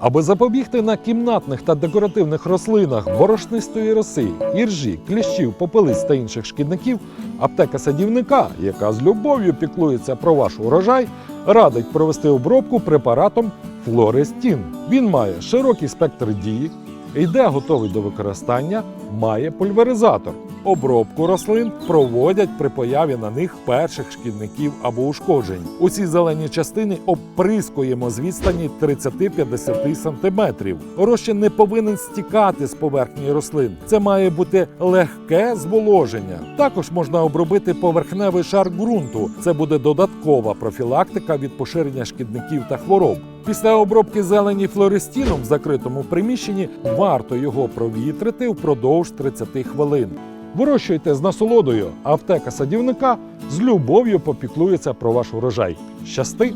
Аби запобігти на кімнатних та декоративних рослинах борошнистої роси, іржі, кліщів, попелиць та інших шкідників, аптека садівника, яка з любов'ю піклується про ваш урожай, радить провести обробку препаратом Флорестін. Він має широкий спектр дії, йде готовий до використання, має пульверизатор. Обробку рослин проводять при появі на них перших шкідників або ушкоджень. Усі зелені частини оприскуємо з відстані 30-50 см. Розчин не повинен стікати з поверхні рослин. Це має бути легке зволоження. Також можна обробити поверхневий шар ґрунту. Це буде додаткова профілактика від поширення шкідників та хвороб. Після обробки зелені флористіном в закритому приміщенні варто його провітрити впродовж 30 хвилин. Вирощуйте з насолодою. Аптека садівника з любов'ю попіклується про ваш урожай. Щасти!